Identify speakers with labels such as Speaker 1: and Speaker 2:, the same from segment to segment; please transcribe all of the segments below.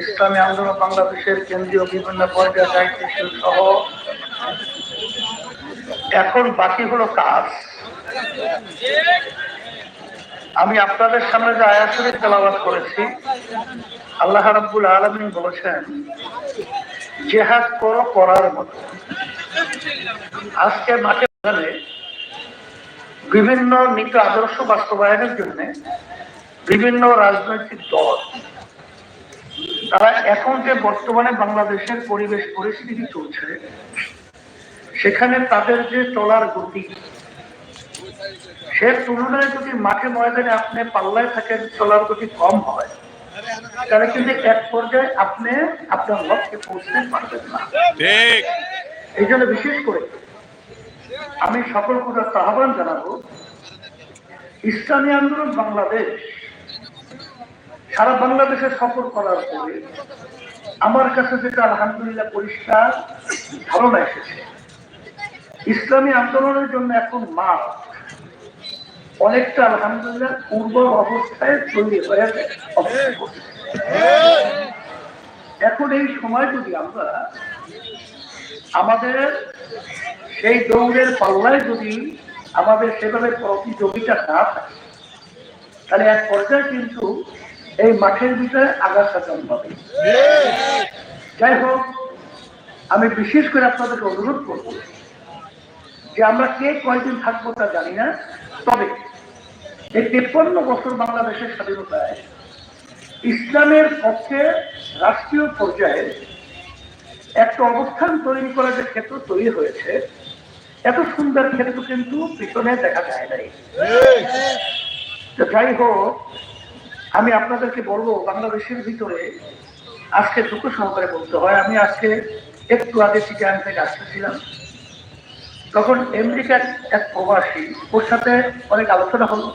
Speaker 1: ইসলামী আন্দোলন বাংলাদেশের কেন্দ্রীয় বিভিন্ন পর্যায়ে দায়িত্বশীল সহ এখন বাকি হলো কাজ। আমি আপনাদের সামনে যে আয়াসরে তেলাবাদ করেছি, আল্লাহ রাব্বুল আলমিন বলেছেন, জেহাদ করো করার মতো। আজকে মাঠে বিভিন্ন নীতি আদর্শ বাস্তবায়নের জন্য বিভিন্ন রাজনৈতিক দল তারা এখন যে বর্তমানে বাংলাদেশের পরিবেশ পরিস্থিতি চলছে সেখানে তাদের যে চলার গতি সে তুলনায় যদি মাঠে ময়দানে আপনি পাল্লায় থাকেন চলার গতি কম হয় তাহলে কিন্তু এক পর্যায়ে আপনি আপনার লক্ষ্যে পৌঁছতে পারবেন না। এই জন্য বিশেষ করে আমি সকল কথা আহ্বান জানাব ইসলামী আন্দোলন বাংলাদেশ সারা বাংলাদেশে সফর করার পরে আমার কাছে যেটা আলহামদুলিল্লাহ পরিষ্কার, ধারণা এসেছে। ইসলামী আন্দোলনের জন্য এখন মাঠ অনেকটা আলহামদুলিল্লাহ পূর্ব অবস্থায় তৈরি হয়ে এখন এই সময় যদি আমরা আমাদের সেই দৌড়ের পাল্লায় যদি আমাদের সেভাবে প্রতিযোগিতা না থাকে, তাহলে এক পর্যায়ে কিন্তু এই মাঠের ভিতরে আগাছা জন্মাবে। যাই হোক, আমি বিশেষ করে আপনাদেরকে অনুরোধ করব যে আমরা কে কয়দিন থাকব তা জানি না, তবে এই তেপ্পান্ন বছর বাংলাদেশের স্বাধীনতায় ইসলামের পক্ষে রাষ্ট্রীয় পর্যায়ে একটা অবস্থান তৈরি করার যে ক্ষেত্র তৈরি হয়েছে, এত সুন্দর ক্ষেত্র কিন্তু পিছনে দেখা যায় নাই। যাই হোক আমি আপনাদেরকে বলব, বাংলাদেশের ভিতরে আজকে দুঃখ সহকারে বলতে হয়, আমি আজকে একটু আগে চিটান থেকে আসতেছিলাম। তখন আমেরিকার এক প্রবাসী, ওর সাথে অনেক আলোচনা হলো।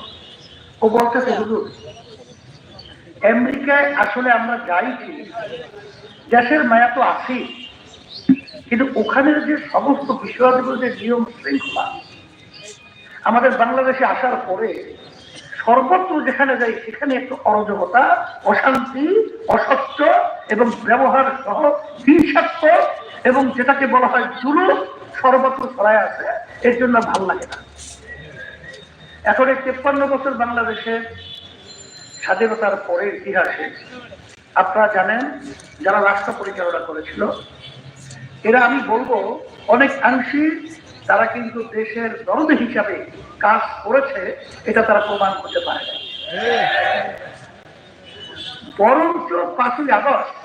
Speaker 1: ও বলতেছে, হুজুর আমেরিকায় আসলে আমরা যাই ঠিক দেশের মায়া তো আছেই। কিন্তু ওখানের যে সমস্ত বিষয়গুলো যে নিয়ম শৃঙ্খলা আমাদের বাংলাদেশে আসার পরে সর্বত্র যেখানে যাই, সেখানে একটু অরাজকতা, অশান্তি, অসত্য এবং ব্যবহার সহ হিংসাত্মক এবং যেটাকে বলা হয় জুলুম সর্বত্র ছড়ায় আছে। এর জন্য ভালো লাগে না। এখন এই তেপ্পান্ন বছর বাংলাদেশের স্বাধীনতার পরের ইতিহাসে আপনারা জানেন, যারা রাষ্ট্র পরিচালনা করেছিল, এরা আমি বলব অনেক আংশিক তারা কিন্তু দেশের দরদ হিসাবে কাজ করেছে, এটা তারা প্রমাণ করতে পারে না বরঞ্চ পাঁচই আগস্ট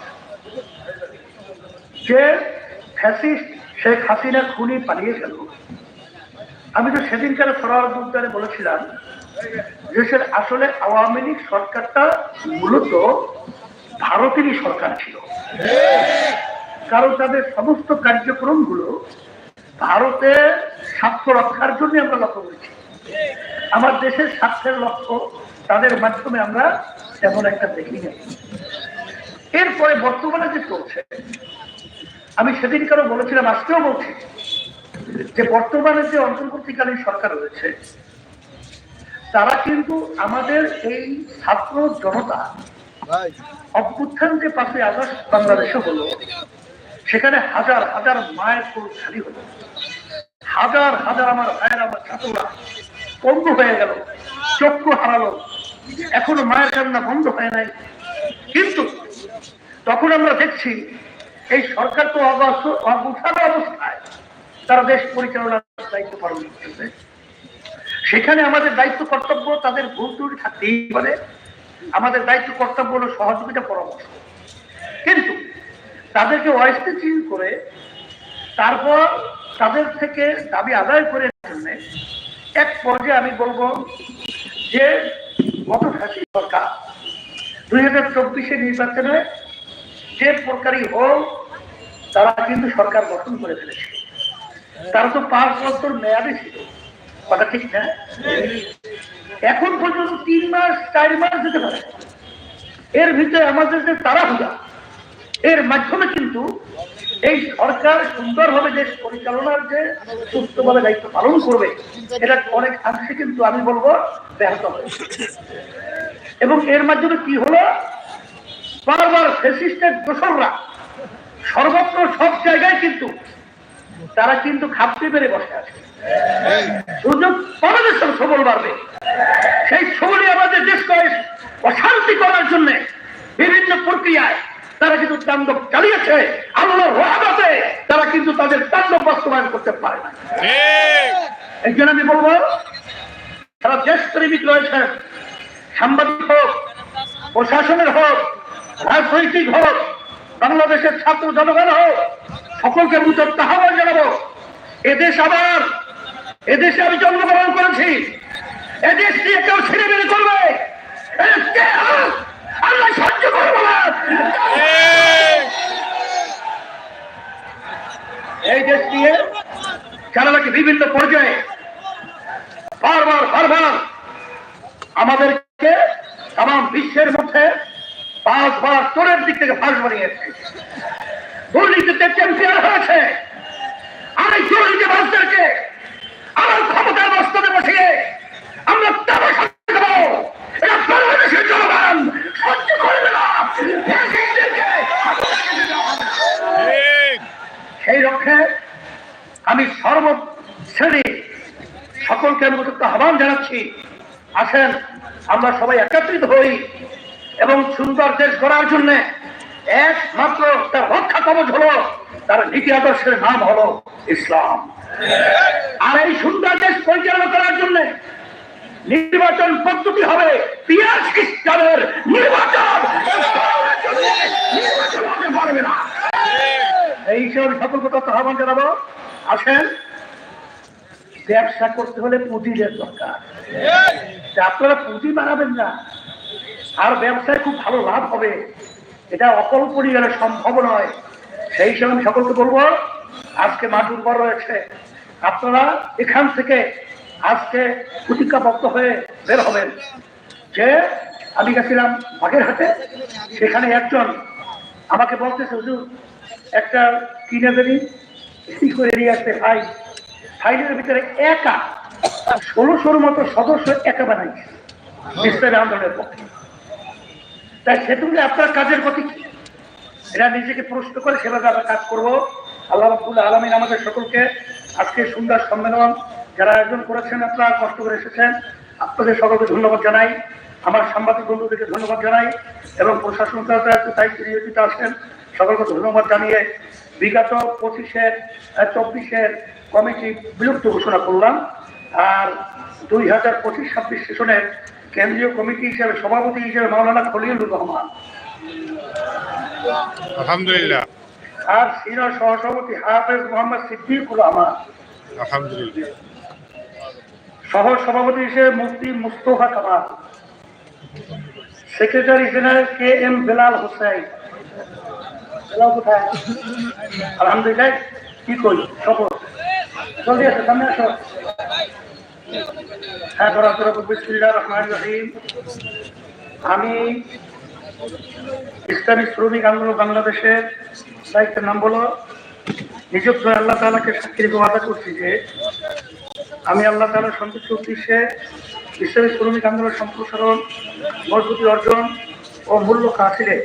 Speaker 1: যে ফ্যাসিস্ট শেখ হাসিনা খুনি পালিয়ে গেল আমি তো সেদিনকার উদ্যানে বলেছিলাম দেশের আসলে আওয়ামী লীগ সরকারটা মূলত ভারতেরই সরকার ছিল। কারণ তাদের সমস্ত কার্যক্রমগুলো ভারতের স্বার্থ রক্ষার জন্য আমরা লক্ষ্য করেছি। আমার দেশের স্বার্থের লক্ষ্য তাদের মাধ্যমে আমরা তেমন একটা দেখি না। এরপরে বর্তমানে যে চলছে আমি সেদিনকারও বলেছিলাম আজকেও বলছি যে বর্তমানে যে অন্তর্বর্তীকালীন সরকার রয়েছে তারা কিন্তু আমাদের এই ছাত্র জনতা অভ্যুত্থান যে পাঁচই আগস্ট বাংলাদেশে হলো সেখানে হাজার হাজার মায়ের কোল খালি হলো। হাজার হাজার আমার ভাইয়ের আমার ছাত্ররা বন্ধ হয়ে গেল, চক্ষু হারালো। এখনও মায়ের কান্না বন্ধ হয় নাই। কিন্তু তখন আমরা দেখছি, এই সরকার তো অবস্থ অবস্থায় তারা দেশ পরিচালনার দায়িত্ব পালন করতেছে সেখানে আমাদের দায়িত্ব কর্তব্য তাদের ভুল ত্রুটি থাকতেই পারে। আমাদের দায়িত্ব কর্তব্য হলো সহযোগিতা পরামর্শ। কিন্তু তাদেরকে অস্থিতিশীল করে তারপর তাদের থেকে দাবি আদায় করে জন্য এক পর্যায়ে আমি বলব যে গত ফ্যাসি সরকার দুই হাজার চব্বিশে নির্বাচনে যে প্রকারই হোক, তারা কিন্তু সরকার গঠন করে ফেলেছে। তারা তো পাঁচ বছর মেয়াদে ছিল। কথা ঠিক না? এখন পর্যন্ত তিন মাস, চার মাস যেতে পারে। এর ভিতরে আমাদের যে তাড়াহুড়া এর মাধ্যমে কিন্তু এই সরকার সুন্দরভাবে দেশ পরিচালনার যে সুস্থভাবে দায়িত্ব পালন করবে, এটা অনেক অংশে কিন্তু আমি বলব ব্যাহত হয়েছে এবং এর মাধ্যমে কি হলো? বারবার ফেসিস্টের দোসররা সর্বত্র সব জায়গায় কিন্তু তারা কিন্তু খাপতে পেরে বসে আছে। সুযোগ পাবে দেশের সবল বাড়বে। সেই সবলই আমাদের দেশকে অশান্তি করার জন্য বিভিন্ন প্রক্রিয়ায় তারা কিন্তু তাণ্ডব চালিয়েছে আল্লাহ রহমতে তারা কিন্তু তাদের তাণ্ডব বাস্তবায়ন করতে পারে না এই জন্য আমি বলব সারা দেশ প্রেমিক রয়েছেন সাংবাদিক হোক প্রশাসনের হোক রাজনৈতিক হোক বাংলাদেশের ছাত্র জনগণ হোক সকলকে উদ্যোক্ত আহ্বান জানাব। এদেশ আবার এদেশে আমি জন্মগ্রহণ করেছি এদেশ নিয়ে কেউ ছেড়ে বেড়ে করবে। এদেশকে আ- সহ্য বিভিন্ন পর্যায়ে বারবার বারবার আমাদেরকে তাম বিশ্বের মধ্যে পাঁচবার চোরের দিক থেকে ফাঁস বানিয়েছে। দুর্নীতিতে হয়েছে আর এই দুর্নীতি বাসদেরকে আমার ক্ষমতার বাস্তবে বসিয়ে আমরা তামাশা দেবো এটা বাংলাদেশের জনগণ সহ্য করবে না ফ্যাসিস্টদেরকে সেই লক্ষ্যে আমি সর্বশ্রেণী। সকলকে আমি উপযুক্ত আহ্বান জানাচ্ছি। আসেন, আমরা সবাই একত্রিত হই এবং সুন্দর দেশ গড়ার জন্য একমাত্র তার রক্ষা কবচ হলো, তার নীতি আদর্শের নাম হলো ইসলাম। আর এই সুন্দর দেশ পরিচালনা করার জন্য নির্বাচন পদ্ধতি হবে পিয়াজ খ্রিস্টানের নির্বাচন। নির্বাচন হতে পারবে না এই হিসেবে আমি সকলকে তথ্য আহ্বান জানাব। আসেন। ব্যবসা করতে হলে পুঁজির দরকার। আপনারা পুঁজি বাড়াবেন না। আর ব্যবসায় খুব ভালো লাভ হবে। এটা অকল্পনীয় সম্ভব নয়। সেই হিসাবে আমি সকলকে বলব, আজকে মা উর্বর রয়েছে। আপনারা এখান থেকে আজকে প্রতিজ্ঞাবদ্ধ হয়ে বের হবেন। যে আমি গেছিলাম বাগের হাটে সেখানে একজন আমাকে বলতেছে, হুজুর, একটা কিনে দেনি। কি করে নিয়ে ফাইলের ভিতরে একা ষোলোশোর মতো সদস্য একা বানাইছে ইসলামী আন্দোলনের পক্ষে। তাই সেটুকু আপনার কাজের গতি কি? এরা নিজেকে প্রশ্ন করে সেভাবে আমরা কাজ করব। আল্লাহ রাবুল আলমিন আমাদের সকলকে আজকে সুন্দর সম্মেলন যারা আয়োজন করেছেন, আপনারা কষ্ট করে এসেছেন, আপনাদের সকলকে ধন্যবাদ জানাই। আমার সাংবাদিক বন্ধুদেরকে ধন্যবাদ জানাই এবং প্রশাসন দায়িত্ব নিয়োজিত আছেন সকলকে ধন্যবাদ জানিয়ে বিগত পঁচিশের চব্বিশের কমিটি বিলুপ্ত ঘোষণা করলাম। আর দুই হাজার পঁচিশ ছাব্বিশ সেশনের কেন্দ্রীয় কমিটি হিসেবে সভাপতি হিসেবে মাওলানা খলিলুর রহমান।
Speaker 2: আলহামদুলিল্লাহ।
Speaker 1: আর সিনিয়র সহসভাপতি হাফেজ মোহাম্মদ সিদ্দিকুর রহমান।
Speaker 2: আলহামদুলিল্লাহ।
Speaker 1: সহ সভাপতি হিসেবে Mufti Mustafa Kamal. Secretary general K M Belal Hossain. কোথায় আলহামদুলিল্লাহ, কি করি? শপথ জলদি আসো সামনে হ্যাঁ আমি ইসলামী শ্রমিক আন্দোলন বাংলাদেশের দায়িত্বের নাম বলো। নিযুক্ত আল্লাহ তালাকে সাক্ষী রেখে ওয়াদা করছি যে, আমি আল্লাহ তালার সন্তুষ্ট উদ্দেশ্যে ইসলামী শ্রমিক আন্দোলন সম্প্রসারণ, মজবুতি অর্জন ও মূল্য হাসিলে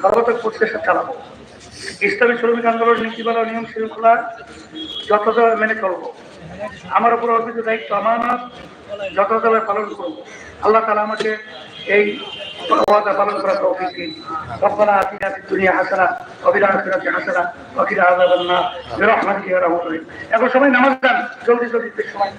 Speaker 1: সর্বাত্মক প্রচেষ্টা চালাবো। ইসলামী শ্রমিক আন্দোলন নীতিমালা নিয়ম শৃঙ্খলা যথাযথ মেনে চলব। আমার উপর অর্পিত দায়িত্ব আমানত যথাযথভাবে পালন করব। আল্লাহ তালা আমাকে এই পালন করার তৌফিক দিন। দুনিয়া হাসানা ওয়া ফিল আখিরাতি হাসানা ওয়া কিনা আযাবান নার। বিরহমাতিকা এখন সবাই নামাজ জলদি জলদি সময়।